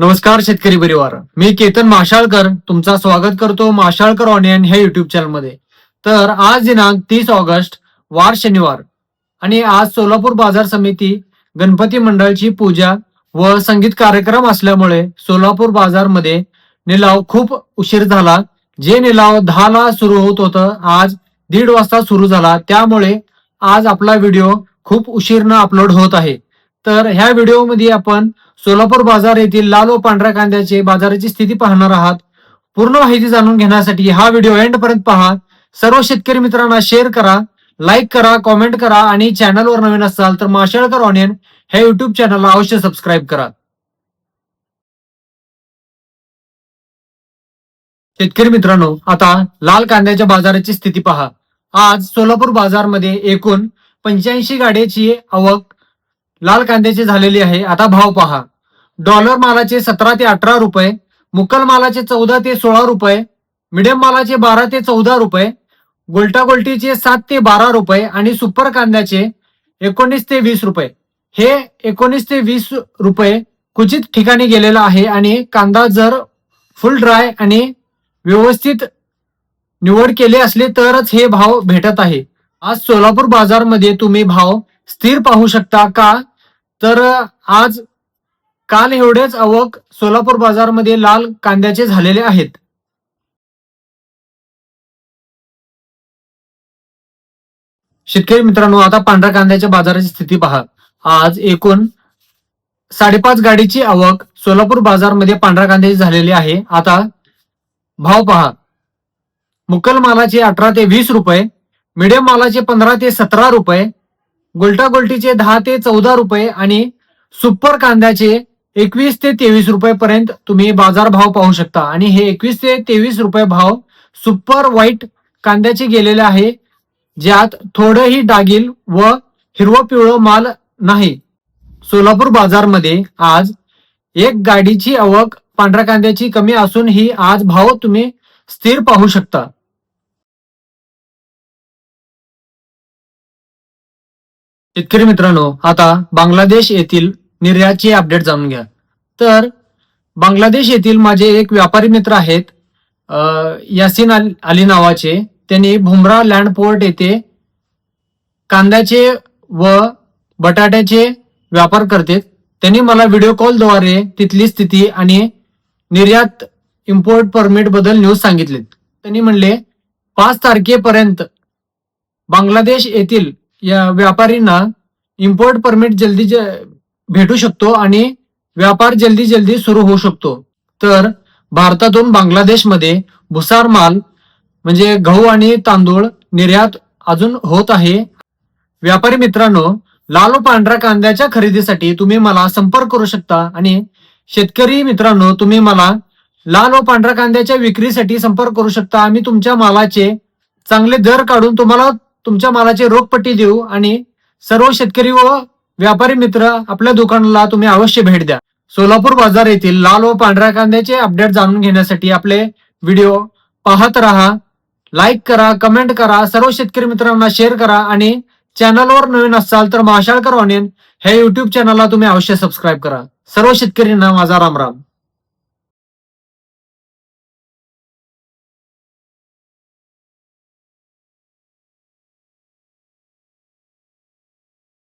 नमस्कार शेतकरी परिवार. मी केतन माशाळकर. तुमचा स्वागत करतो माशाळकर ऑनियन ह्या युट्यूब चॅनलमध्ये तर आज दिनांक तीस ऑगस्ट वार शनिवार. आणि आज सोलापूर बाजार समिती गणपती मंडळाची पूजा व संगीत कार्यक्रम असल्यामुळे सोलापूर बाजारमध्ये निलाव खूप उशीर झाला. जे निलाव दहाला सुरू होत होतं आज दीड वाजता सुरू झाला. त्यामुळे आज आपला व्हिडिओ खूप उशीरनं अपलोड होत आहे. तर ह्या व्हिडिओमध्ये आपण सोलापूर बाजार येथील लाल व पांढऱ्या कांद्याचे बाजाराची स्थिती पाहणार आहात. पूर्ण माहिती जाणून घेण्यासाठी हा व्हिडिओ एंड पर्यंत पहा. सर्व शेतकरी मित्रांना शेअर करा लाईक करा कॉमेंट करा आणि चॅनलवर नवीन असाल तर माशाळकर ऑनियन हे युट्यूब चॅनलला अवश्य सबस्क्राईब करा. शेतकरी मित्रांनो आता लाल कांद्याच्या बाजाराची स्थिती पहा. आज सोलापूर बाजारमध्ये एकूण पंच्याऐंशी गाड्याची आवक लाल कांद्याची झालेली आहे. आता भाव पहा. डॉलर मालाचे सतरा ते अठरा रुपये मुकल मालाचे चौदा ते सोळा रुपये मिडियम मालाचे बारा ते चौदा रुपये गोल्टा गोल्टीचे सात ते बारा रुपये आणि सुपर कांद्याचे एकोणीस ते वीस रुपये. हे एकोणीस ते वीस रुपये क्वचित ठिकाणी गेलेला आहे आणि कांदा जर फुल ड्राय आणि व्यवस्थित निवड केले असले तरच हे भाव भेटत आहे. आज सोलापूर बाजारमध्ये तुम्ही भाव स्थिर पाहू शकता का? तर आज काल एवढेच आवक सोलापूर बाजारमध्ये लाल कांद्याचे झालेले आहेत. शेतकरी मित्रांनो आता पांढऱ्या कांद्याच्या बाजाराची स्थिती पहा. आज एकूण साडेपाच गाडीची आवक सोलापूर बाजारमध्ये पांढऱ्या कांद्याची झालेली आहे. आता भाव पहा. मुकल मालाचे अठरा ते वीस रुपये मिडियम मालाचे पंधरा ते सतरा रुपये गोल्टा गोल्टीचे दहा ते चौदा रुपये आणि सुपर कांद्याचे एकवीस ते तेवीस रुपये पर्यंत तुम्ही बाजार भाव पाहू शकता. आणि हे एकवीस ते तेवीस रुपये भाव सुपर व्हाईट कांद्याचे गेलेले आहे ज्यात थोडंही डागिल व हिरवं पिवळं माल नाही. सोलापूर बाजारमध्ये आज एक गाडीची आवक पांढऱ्या कांद्याची कमी असून ही आज भाव तुम्ही स्थिर पाहू शकता. शेतकरी मित्रांनो आता बांगलादेश येथील निर्यातची अपडेट जाणून घ्या. तर बांगलादेश येथील माझे एक व्यापारी मित्र आहेत यासिन अली नावाचे. त्यांनी भुमरा लँड पोर्ट येथे कांद्याचे व बटाट्याचे व्यापार करतात त्यांनी मला व्हिडिओ कॉलद्वारे तिथली स्थिती आणि निर्यात इम्पोर्ट परमिटबद्दल न्यूज सांगितलेत. त्यांनी म्हणले पाच तारखेपर्यंत बांगलादेश येथील या व्यापारींना इम्पोर्ट परमिट जल्दी ज- भेटू शकतो आणि व्यापार जल्दी जल्दी सुरू होऊ शकतो. तर भारतातून बांगलादेशमध्ये भुसार माल म्हणजे गहू आणि तांदूळ निर्यात अजून होत आहे. व्यापारी मित्रांनो लाल व पांढऱ्या कांद्याच्या खरेदीसाठी तुम्ही मला संपर्क करू शकता आणि शेतकरी मित्रांनो तुम्ही मला लाल व पांढऱ्या कांद्याच्या विक्रीसाठी संपर्क करू शकता. आम्ही तुमच्या मालाचे चांगले दर काढून तुम्हाला तुमच्या मालाची रोखपट्टी देऊ आणि सर्व शेतकरी व व्यापारी मित्र आपल्या दुकानाला तुम्ही अवश्य भेट द्या. सोलापूर बाजार येथील लाल व पांढऱ्या कांद्याचे अपडेट जाणून घेण्यासाठी आपले व्हिडिओ पाहत राहा. लाईक करा कमेंट करा सर्व शेतकरी मित्रांना शेअर करा आणि चॅनलवर नवीन असाल तर माशाळकर ऑनियन हे युट्यूब चॅनलला तुम्ही अवश्य सबस्क्राईब करा. सर्व शेतकऱ्यांना माझा राम राम